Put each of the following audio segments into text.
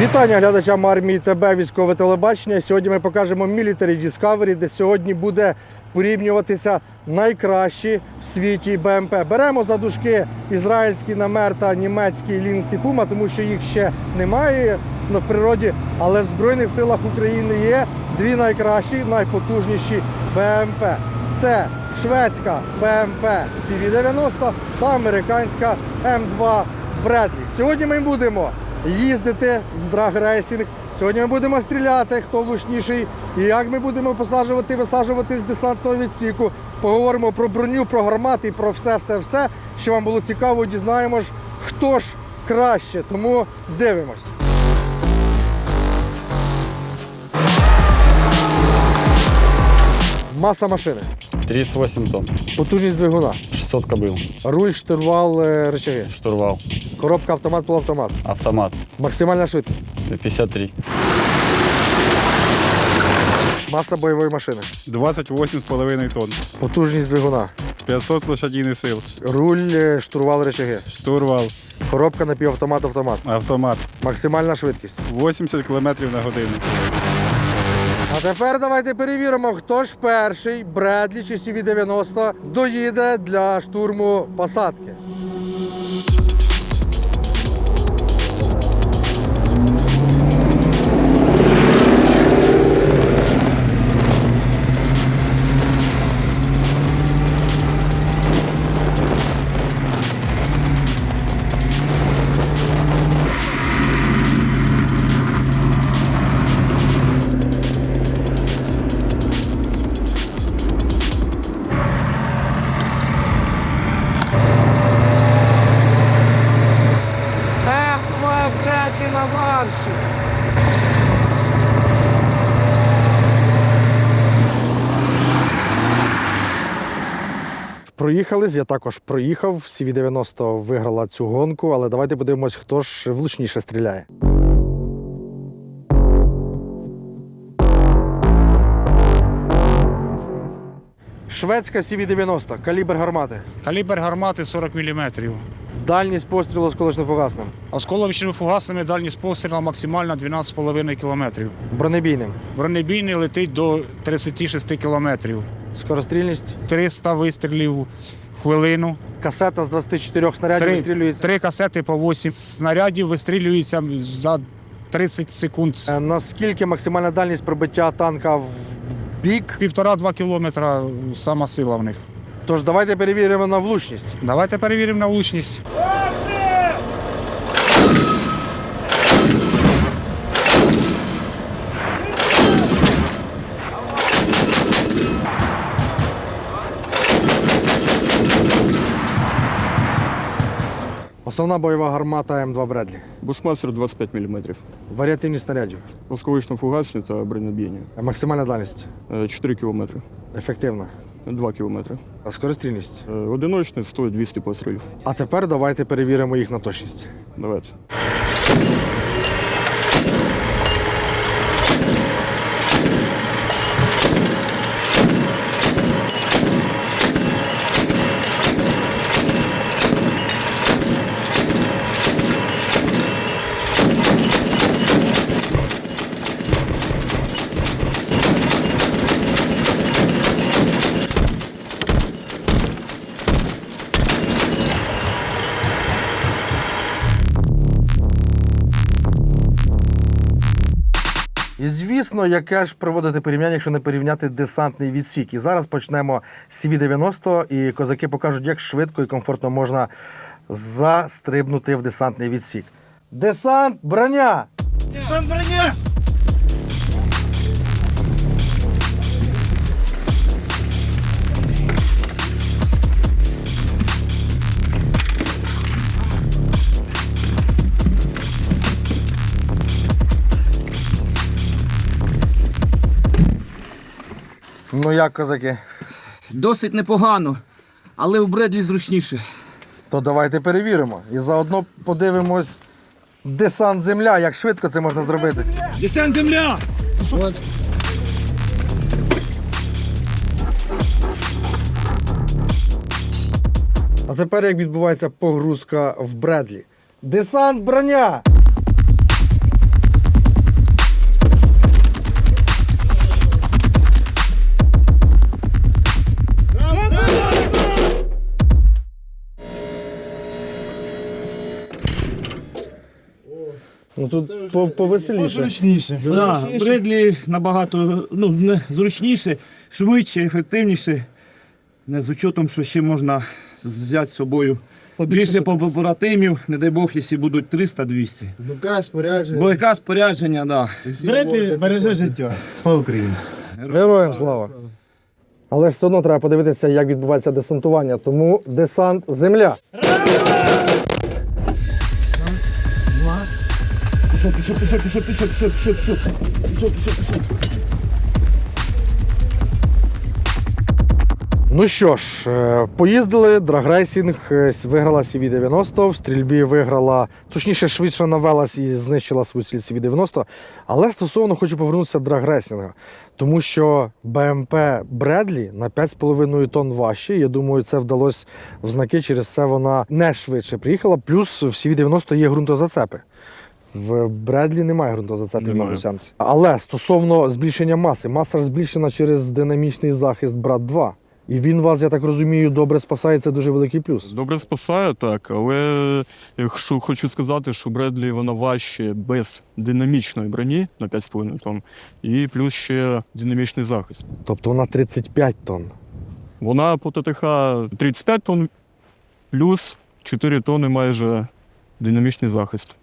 Вітання глядачам армії ТБ військове телебачення. Сьогодні ми покажемо Military Discovery, де сьогодні буде порівнюватися найкращі в світі БМП. Беремо за дужки ізраїльський намер та німецький Лінсі Пума, тому що їх ще немає в природі, але в Збройних силах України є дві найкращі, найпотужніші БМП. Це шведська БМП CV-90 та американська М2 Бредлі. Сьогодні ми будемо їздити в драгрейсінг. Сьогодні ми будемо стріляти, хто влучніший, і як ми будемо посаджувати, висаджувати з десантного відсіку. Поговоримо про броню, про гармати про все, все, все, що вам було цікаво, дізнаємось, хто ж краще. Тому дивимось. Маса машини, 38 тонн, потужність двигуна, 600 кобыл, руль, штурвал, е, рычаги, штурвал, коробка автомат, полуавтомат, автомат максимальна швидкість, 53, маса бойової машини, 28,5 тонн, потужність двигуна, 500 лошадиних сил, руль, е, штурвал, рычаги, штурвал, коробка напівавтомат, автомат, автомат, максимальна швидкість. 80 км на годину. А тепер давайте перевіримо, хто ж перший Бредлі чи CV-90 доїде для штурму посадки. Бредлі! Проїхались, я також проїхав. CV-90 виграла цю гонку, але давайте подивимось, хто ж влучніше стріляє. Шведська CV-90, калібр гармати. Калібр гармати 40 мм. Дальність пострілу осколочно-фугасним. Осколовичними фугасними дальність пострілу максимальна 12,5 км. Бронебійним. Бронебійний летить до 36 км. Скорострільність. 300 вистрілів в хвилину. Касета з 24 снарядів Три, вистрілюється. три касети по 8 снарядів вистрілюється за 30 секунд. Е, Наскільки максимальна дальність пробиття танка в бік? Півтора-два кілометра сама сила в них. Тож давайте перевіримо на влучність. Давайте перевіримо на влучність. Основна бойова гармата М2 Бредлі. Бушмастер 25 мм. Варіативність снарядів. Осколочно-фугасні та бронебійні. Е, Максимальна дальність. Е, 4 км. Ефективна. 2 кілометри. А Скорострільність. Е, Одиночний стоїть 200 пострілів. А тепер давайте перевіримо їх на точність. Давайте. І звісно, яке ж проводити порівняння, якщо не порівняти десантний відсік. І зараз почнемо з CV-90, і козаки покажуть, як швидко і комфортно можна застрибнути в десантний відсік. Десант, броня! Десант, броня! Ну як, козаки? Досить непогано, але у Бредлі зручніше. То давайте перевіримо. І заодно подивимось десант земля, як швидко це можна зробити. Десант земля! А тепер як відбувається погрузка в Бредлі. Десант броня! Ну тут по- повеселіше. Зручніше. Да, Бредлі набагато ну, не, зручніше, швидше, ефективніше. Не з учетом, що ще можна з- взяти з собою більше побратимів, не дай Бог, якщо будуть 300-200. Дука, спорядження. Бойка спорядження, да. Бредлі береже життя. Слава Україні. Героям слава. Але ж все одно треба подивитися, як відбувається десантування. Тому десант земля. Пішов, пішов, пішов, пішов, пішов, пішов, пішов, пішов, пішов, пішов, пішов. Ну що ж, е, поїздили, драгрейсінг виграла CV-90, в стрільбі виграла, точніше, швидше навелась і знищила свою ціль CV-90. Але стосовно хочу повернутися до драгрейсінга, тому що БМП Бредлі на 5,5 тонн важче. Я думаю, це вдалося в знаки, через це вона не швидше приїхала. Плюс в CV-90 є ґрунтозацепи. В Бредлі немає ґрунтозацепів на Немає. Але стосовно збільшення маси, маса збільшена через динамічний захист Брат 2. І він вас, я так розумію, добре спасає, це дуже великий плюс. Добре спасає, так, але якщо хочу сказати, що Бредлі вона важче без динамічної броні на 5,5 тонн, і плюс ще динамічний захист. Тобто вона 35 тонн. Вона по ТТХ 35 тонн, плюс 4 тонни майже динамічний захист.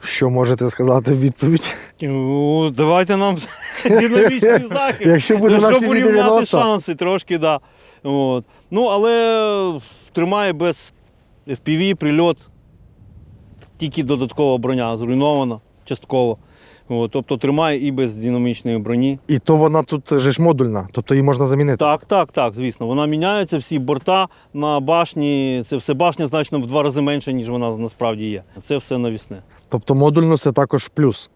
Що можете сказати в відповідь? Ну, давайте нам динамічний захист. Якщо буде Ну, на щоб урівняти шанси трошки, да. От. Ну, але тримає без FPV, прильот. Тільки додаткова броня зруйнована частково. От, тобто тримає і без динамічної броні. і то вона тут же ж модульна, тобто її можна замінити. Так, так, так, звісно. Вона міняється, всі борта на башні. Це все башня значно в два рази менше, ніж вона насправді є. Це все навісне. Тобто модульно це також плюс.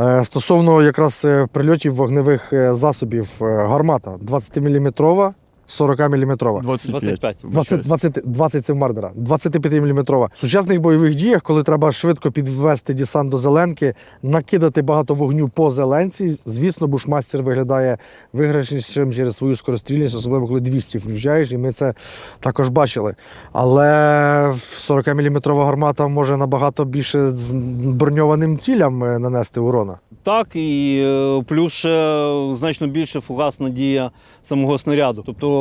Е, Стосовно якраз е, прильотів вогневих е, засобів, гармата 20-мм, 40-мм. 25. 25. 20, 20, 20 це в Мардера, 25 мм. В сучасних бойових діях, коли треба швидко підвести десант до зеленки, накидати багато вогню по зеленці, звісно, бушмастер виглядає виграшнішим через свою скорострільність, особливо коли 200 включаєш, і ми це також бачили. Але 40-мм гармата може набагато більше з броньованим цілям е, нанести урона. Так, і е, плюс ще значно більше фугасна дія самого снаряду. Тобто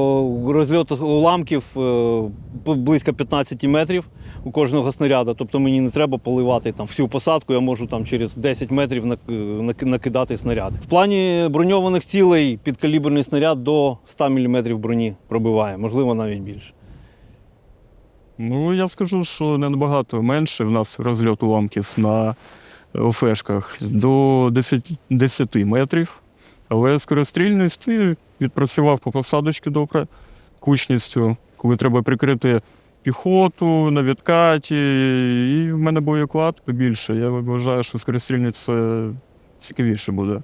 розльот уламків е, близько 15 метрів у кожного снаряду. Тобто мені не треба поливати там всю посадку, я можу там через 10 метрів нак- нак- накидати снаряди. В плані броньованих цілей підкаліберний снаряд до 100 мм броні пробиває, можливо, навіть більше. Ну, я скажу, що не набагато менше в нас розльот уламків на ОФшках до 10, 10 метрів. Але скорострільність відпрацював по посадочці добре, кучністю, коли треба прикрити піхоту на відкаті. І в мене боєклад побільше. Я вважаю, що скорострільність це цікавіше буде.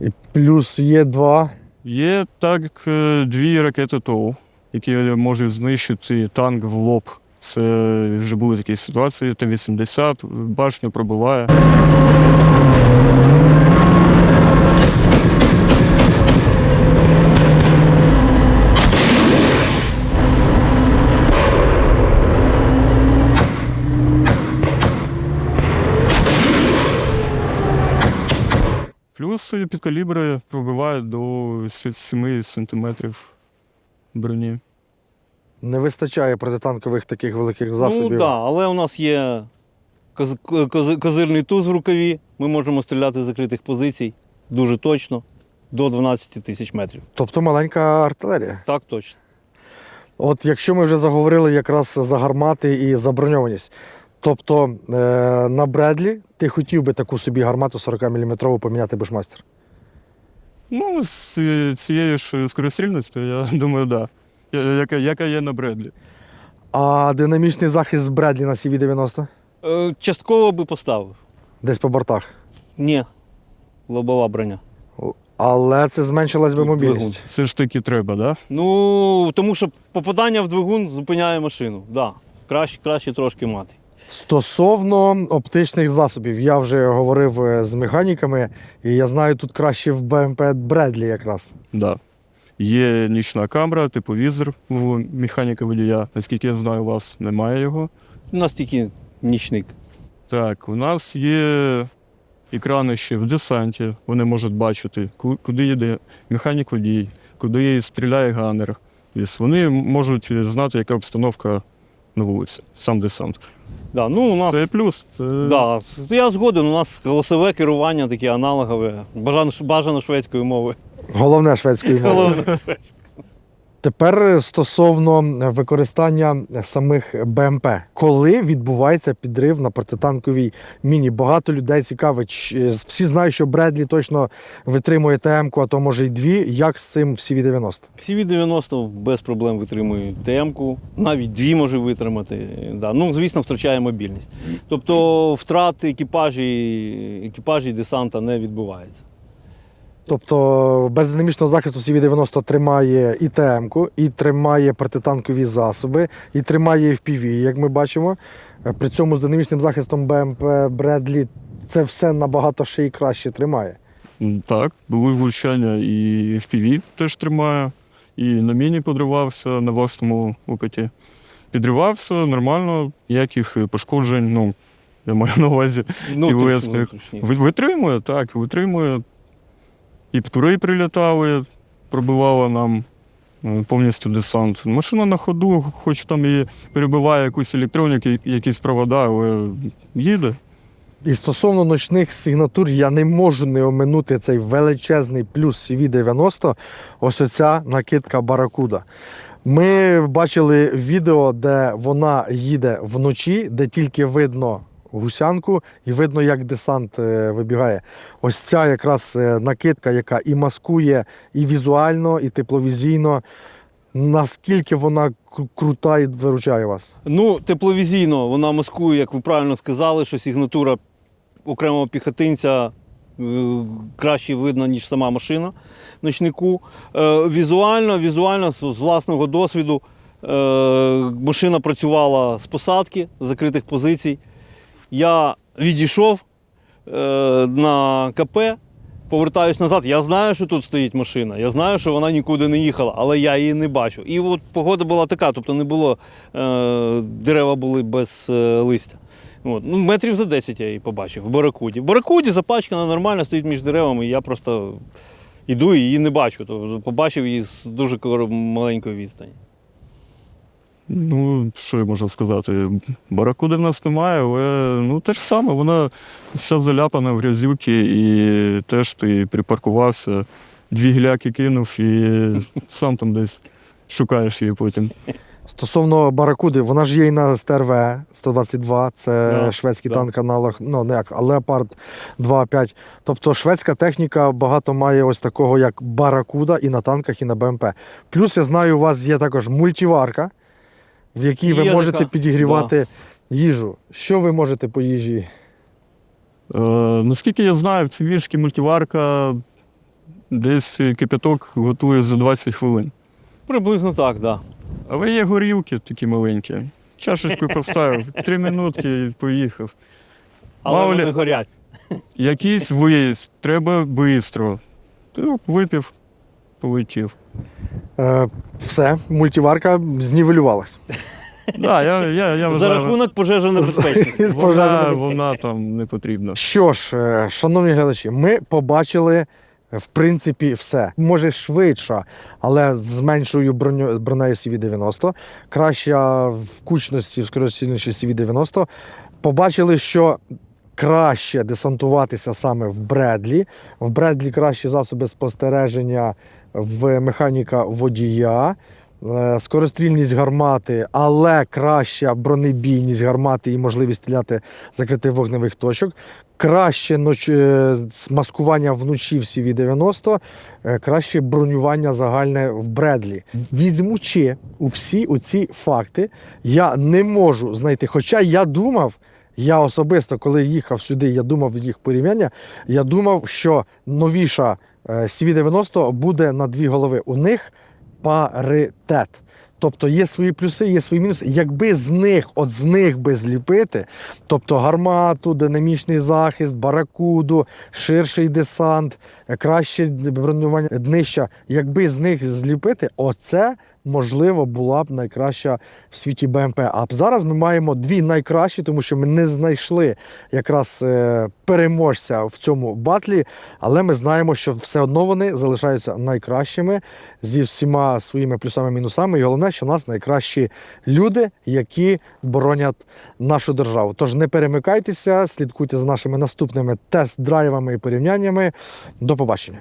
І плюс є два. Є так е, дві ракети ТОУ, які можуть знищити танк в лоб. Це вже були такі ситуації. Т-80 башню пробиває. Плюс підкалібри пробивають до 7 сантиметрів броні. Не вистачає протитанкових таких великих засобів. Ну так, да, але у нас є коз, коз, козирний туз в рукаві. Ми можемо стріляти з закритих позицій дуже точно, до 12 тисяч метрів. Тобто маленька артилерія. Так точно. От якщо ми вже заговорили якраз за гармати і за броньованість. Тобто е, на Бредлі ти хотів би таку собі гармату 40-мм поміняти бушмастер. Ну, з цією ж скорострільністю, я думаю, так. Да. Яка, яка є на Бредлі. А динамічний захист з Бредлі на CV-90? Е, частково би поставив. Десь по бортах. Ні. Лобова броня. Але це зменшилась би мобільність. Все ж таки треба, так? Да? Ну, тому що попадання в двигун зупиняє машину. Да. Краще, краще трошки мати. Стосовно оптичних засобів, я вже говорив е, з механіками, і я знаю, тут краще в БМП Бредлі якраз. Да. Є нічна камера, тепловізор у механіка водія. Наскільки я знаю, у вас немає його. У нас тільки нічник. Так, у нас є екрани ще в десанті. Вони можуть бачити, куди йде механік водій, куди стріляє ганер. Вони можуть знати, яка обстановка на вулиці, сам десант. Да, ну, у нас, Це плюс. Це... да, я згоден, у нас голосове керування таке аналогове, бажано, бажано шведською мовою. Головне шведської мови. Головне. Тепер стосовно використання самих БМП, коли відбувається підрив на протитанковій міні? Багато людей цікавить. Всі знають, що Бредлі точно витримує ТМ-ку, а то може й дві. Як з цим в CV-90? CV-90 без проблем витримує ТМ-ку, навіть дві може витримати. Да. Ну, звісно, втрачає мобільність. Тобто втрат екіпажі, екіпажі десанта не відбувається. Тобто без динамічного захисту CV-90 тримає і ТМ-ку, і тримає протитанкові засоби, і тримає FPV, як ми бачимо. Е, При цьому з динамічним захистом БМП Бредлі це все набагато ще й краще тримає. Так, були влучання і FPV теж тримає, і на міні подривався на власному опиті. Підривався нормально, ніяких пошкоджень, ну, я маю на увазі. Внутрішні, тілесних. Витримує, так, витримує. І птури прилітали, пробивало нам е, повністю десант. Машина на ходу, хоч там і перебиває якусь електроніку, якісь провода, але їде. І стосовно ночних сигнатур, я не можу не оминути цей величезний плюс CV-90, ось оця накидка Баракуда. Ми бачили відео, де вона їде вночі, де тільки видно гусянку і видно, як десант е, вибігає. Ось ця якраз е, накидка, яка і маскує і візуально, і тепловізійно. Наскільки вона крута і виручає вас? Ну, тепловізійно вона маскує, як ви правильно сказали, що сигнатура окремого піхотинця е, краще видно, ніж сама машина ночнику. Візуально, візуально, з, власного досвіду, машина працювала з посадки, з закритих позицій. Я відійшов е, на КП, повертаюсь назад. Я знаю, що тут стоїть машина. Я знаю, що вона нікуди не їхала, але я її не бачу. І от погода була така, тобто не було, е, дерева були без е, листя. От. Ну, метрів за 10 я її побачив в Баракуді. В Баракуді запачкана нормально, стоїть між деревами, і я просто йду і її не бачу. Тобто побачив її з дуже маленької відстані. Ну, що я можу сказати? Баракуди в нас немає, але ну, те ж саме, вона вся заляпана в грязюки, і теж ти припаркувався, дві гіляки кинув і сам там десь шукаєш її потім. Стосовно Баракуди, вона ж є і на СТРВ 122, це Да, шведський да. танк аналог, ну не як, а Леопард 2.5. Тобто шведська техніка багато має ось такого, як Баракуда і на танках, і на БМП. Плюс я знаю, у вас є також мультиварка, в якій ви Є можете така, підігрівати їжу. Що ви можете по їжі? Е, наскільки я знаю, в цивішки мультиварка десь кипяток готує за 20 хвилин. Приблизно так, так. Да. Але є горілки такі маленькі. Чашечку поставив, три минутки і поїхав. Але Мало вони ли- горять. Якийсь виїзд, треба швидко. Ти випив, полетів. Е, все, мультиварка знівелювалась. Да, я, я, я За вважаю, рахунок пожежонебезпечності. Вона, вона там не потрібна. Що ж, е, шановні глядачі, ми побачили в принципі все. Може швидша, але з меншою броню, бронею CV-90, краща в кучності, в скорострільності CV-90. Побачили, що краще десантуватися саме в Бредлі. В Бредлі кращі засоби спостереження в механіка водія. е, Скорострільність гармати, але краща бронебійність гармати і можливість стріляти закритих вогневих точок. Краще ноч... е, маскування вночі в CV-90, е, краще бронювання загальне в Бредлі. Візьмучи у всі оці факти, я не можу знайти. Хоча я думав, я особисто, коли їхав сюди, я думав їх порівняння, я думав, що новіша CV-90 буде на дві голови. У них паритет. Тобто є свої плюси, є свої мінуси. Якби з них, от з них би зліпити, тобто гармату, динамічний захист, баракуду, ширший десант, е, краще бронювання днища, якби з них зліпити, оце можливо, була б найкраща в світі БМП. А зараз ми маємо дві найкращі, тому що ми не знайшли якраз е, переможця в цьому батлі, але ми знаємо, що все одно вони залишаються найкращими зі всіма своїми плюсами-мінусами. І головне, що у нас найкращі люди, які боронять нашу державу. Тож не перемикайтеся, слідкуйте за нашими наступними тест-драйвами і порівняннями. До побачення.